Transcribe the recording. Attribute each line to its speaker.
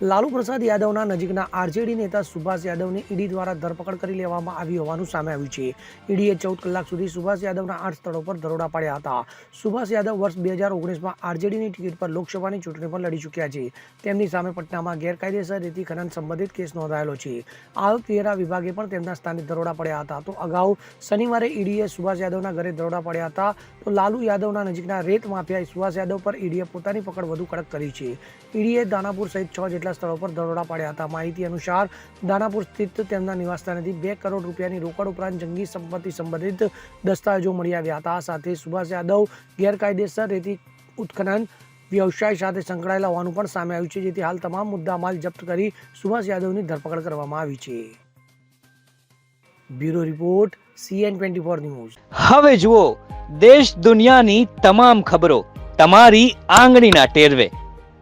Speaker 1: લાલુ પ્રસાદ યાદવના નજીકના આરજેડી નેતા સુભાષ યાદવની ઈડી દ્વારા ધરપકડ કરી લેવામાં આવી હોવાનું સામે આવ્યું છે. ઈડીએ ચૌદ કલાક સુધી સુભાષ યાદવના આઠ સ્થળો પર દરોડા પાડ્યા હતા. સુભાષ યાદવ વર્ષ બે હજાર ઓગણીસમાં આરજેડીની ટિકિટ પર લોકસભાની ચૂંટણી પણ લડી ચૂક્યા છે. તેમની સામે પટનામાં ગેરકાયદેસર રેતી ખનન સંબંધિત કેસ નોંધાયેલો છે. આવકવેરા વિભાગે પણ તેમના સ્થાને દરોડા પડ્યા હતા. તો અગાઉ શનિવારે ઈડીએ સુભાષ યાદવના ઘરે દરોડા પડ્યા હતા. તો લાલુ યાદવના નજીકના રેત માફિયા સુભાષ યાદવ પર ઈડીએ પોતાની પકડ વધુ કડક કરી છે. ઈડીએ દાનાપુર સહિત છ જેટલા સ્થળો પર દરોડા પાડ્યા હતા. માહિતી અનુસાર, દાનાપુર સ્થિત તેમના નિવાસસ્થાનેથી બે કરોડ રૂપિયાની રોકડ ઉપરાંત જંગી સંપત્તિ સંબંધિત દસ્તાવેજો મળી આવ્યા હતા. સાથે સુભાષ યાદવ ગેરકાયદેસર રેતી ઉત્ખનન વ્યવસાય સાથે સંકળાયેલા હોવાનું પણ સામે આવ્યું છે, જેથી હાલ તમામ મુદ્દામાલ જપ્ત કરી સુભાષ યાદવની ધરપકડ કરવામાં આવી છે. Bureau report, CN twenty four news.
Speaker 2: હવે જુઓ, દેશ દુનિયાની તમામ ખબરો તમારી આંગળીના ટેરવે.